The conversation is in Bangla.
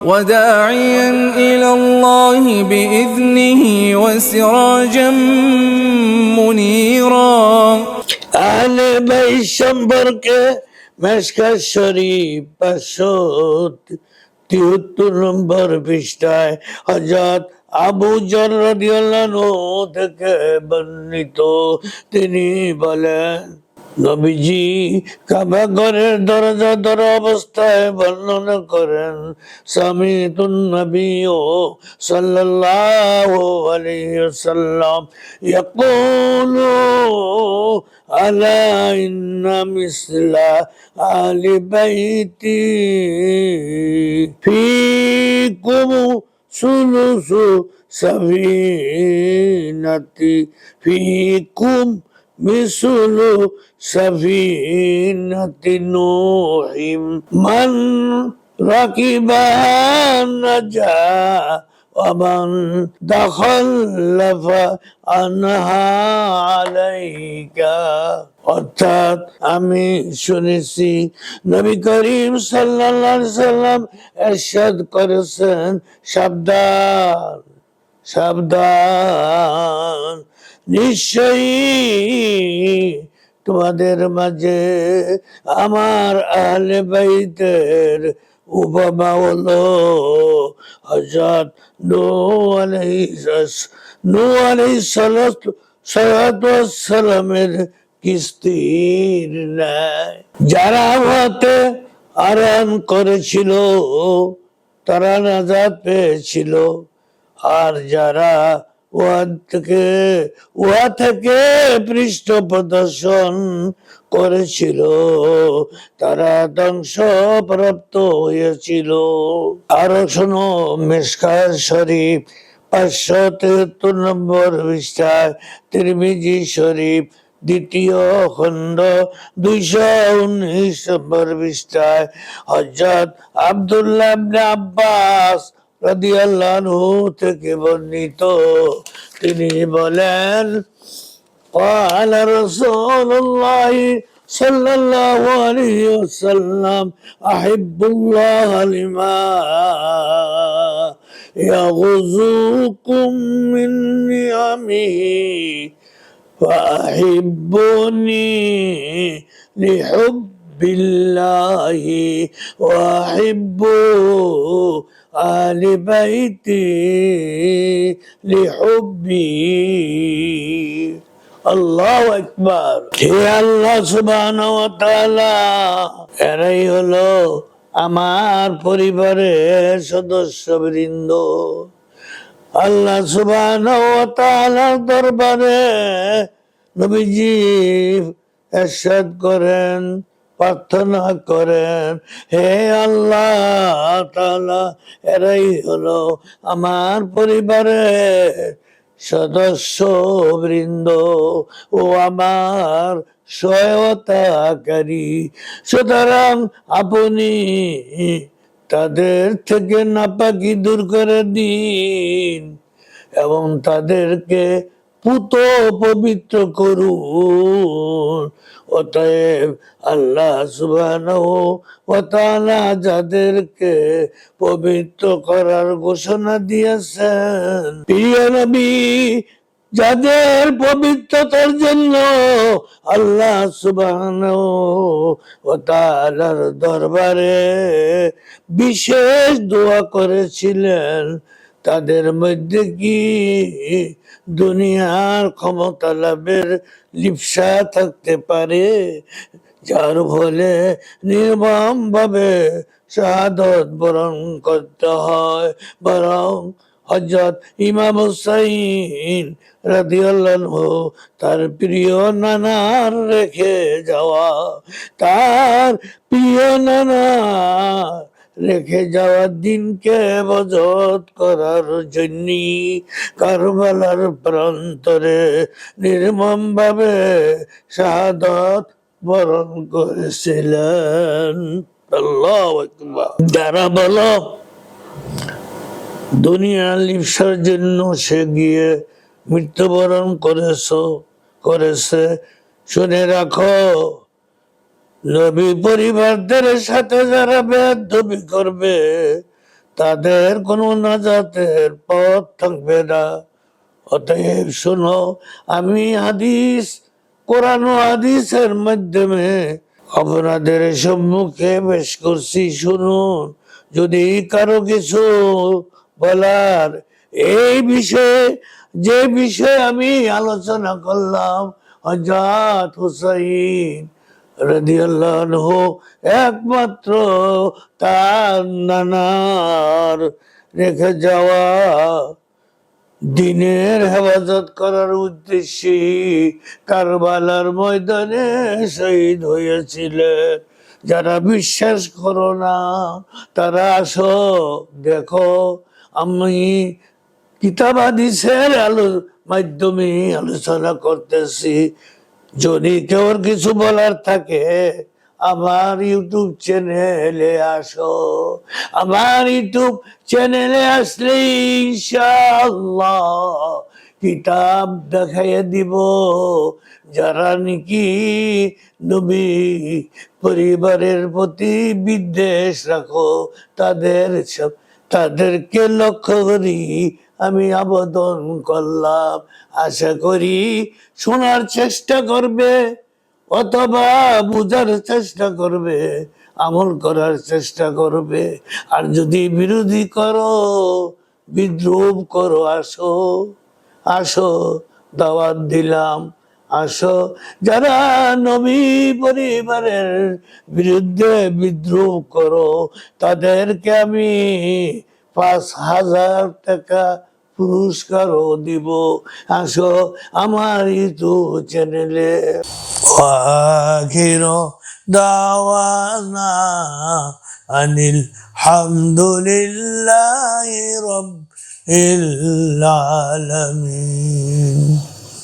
وداعيا إلى الله بإذنه وسراجا منيرا আহলে বাই সম্পর্কে মেশকা শরীফ পাঁচশো তিহত্তর নম্বর পৃষ্ঠায় হজরত আবু জর রাদিয়াল্লাহু থেকে বর্ণিত তিনি বলেন নবীজি কাবা ঘরের দরজা ধরা অবস্থায় বর্ণনা করেন সামিতুন নবী ও সাল্লাল্লাহু আলাইহি ওয়াসাল্লাম, ইয়াকুলু আলা ইন্না মিসলা আলি বাইতি ফিকুম সুলুসু সাফিনাতি ফিকুম مثل سفينة نوح من ركبها نجا ومن تخلف عنها عليك অর্থাৎ আমি শুনেছি নবী করিম সাল্লাল্লাহু আলাইহি সাল্লাম এরশাদ করেছেন সাবধান সাবধান নিশ্চয়ই তোমাদের মাঝে আমার আহলে বাইতের উপমা হলো হজরত নূ আলাইহিস নূ আলাইহিস সালামের কিস্তির ন্যায় যারা হতে আরাম করেছিল, তারা নাজাদ পেয়েছিল। আর যারা উহা থেকে পৃষ্ঠ প্রদর্শন করেছিল। তারা ধ্বংসপ্রাপ্ত হয়েছিল। শোনো শরীফ, পাঁচশো তেহত্তর নম্বর পৃষ্ঠায় তিরমিজি শরীফ, দ্বিতীয় খণ্ড, দুইশো উনিশ নম্বর পৃষ্ঠায় হজরত আব্দুল্লাহ আব্বাস রাদিয়াল্লাহু থেকে বর্ণিত তিনি বলেন قال رسول الله صلى الله عليه وسلم أحب الله لما يغزوكم من نعمه فأحبوني لحب الله وأحبوا آل بيتي لحبي আল্লাহ একবার হে আল্লাহ সুবাহ এরাই হলো আমার পরিবারের সদস্য বৃন্দ আল্লাহ সুবাহ দরবারে নবীজি এরশাদ করেন প্রার্থনা করেন। হে আল্লাহ তাআলা, এরাই হলো আমার পরিবারের সদস্য বৃন্দ ও আমার সহায়তাকারী। সুতরাং আপনি তাদের থেকে নাপাকি দূর করে দিন এবং তাদেরকে পুত পবিত্র করুন। অতএব আল্লাহ ওয়া তাআলা যাদেরকে পবিত্র করার ঘোষণা দিয়েছেন। প্রিয় নবী, যাদের পবিত্রতার জন্য আল্লাহ সুবহানাহু ওয়া তাআলার দরবারে বিশেষ দোয়া করেছিলেন তাদের মধ্যে কি দুনিয়ার ক্ষমতা লাভের লিপসা থাকতে পারে? যার ফলে নির্মম ভাবে শাহাদত বরণ করতে হয়। বরং হজরত ইমাম হুসাইন রাদিয়াল্লাহু তার প্রিয় নানার রেখে যাওয়া, তার প্রিয় নানা রেখে যাওয়ার দিনকে বজত করার জন্য কারবালার প্রান্তরে নির্মম ভাবে শাহাদত বরণ করেছিলেন। যারা বলো, দুনিয়া লিপসার জন্য সে গিয়ে মৃত্যুবরণ করেছ, করেছে, শুনে রাখো। নবী পরিবারদের সাথে যারা বেদবি করবে, তাদের কোনো নাজাতের পথ থাকবে না। অতএব শোনো, আমি হাদিস, কোরআন হাদিসের মাধ্যমে আপনাদের সম্মুখে পেশ করছি। শুনুন, যদি কারও কিছু বলার, এই বিষয়ে, যে বিষয়ে আমি আলোচনা করলাম হজাত হুসাইন একমাত্র তার নানার রেখে যাওয়া দিনের হেফাজত করার উদ্দেশ্যে কারবালার ময়দানে শহীদ হয়েছিলেন। যারা বিশ্বাস করো না, তারা আসো, দেখো, আমি কিতাব হাদিসের আলো, মাধ্যমে আলোচনা করতেছি। যদি কেউ কিছু বলার থাকে, আমার ইউটিউব চ্যানেলে আসো। আমার ইউটিউব চ্যানেলে আসলে ইনশাআল্লাহ কিতাব দেখাইয়া দিব। যারা নাকি নবী পরিবারের প্রতি বিদ্বেষ রাখো, তাদের সব তাদেরকে লক্ষ্য করি, আমি আবেদন করলাম। আশা করি শোনার চেষ্টা করবে, অথবা বুঝার চেষ্টা করবে, আমল করার চেষ্টা করবে। আর যদি বিরোধী করো বিদ্রুপ করো, আসো আসো, দাওয়াত দিলাম। আসো যারা নবী পরিবারের বিরুদ্ধে বিদ্রোহ করো তাদেরকে আমি পাঁচ হাজার টাকা পুরস্কারও দিব আসো আমার ইউটিউব চ্যানেলে আখির দাওয়ানা আনিল হামদুলিল্লাহ রব العالمين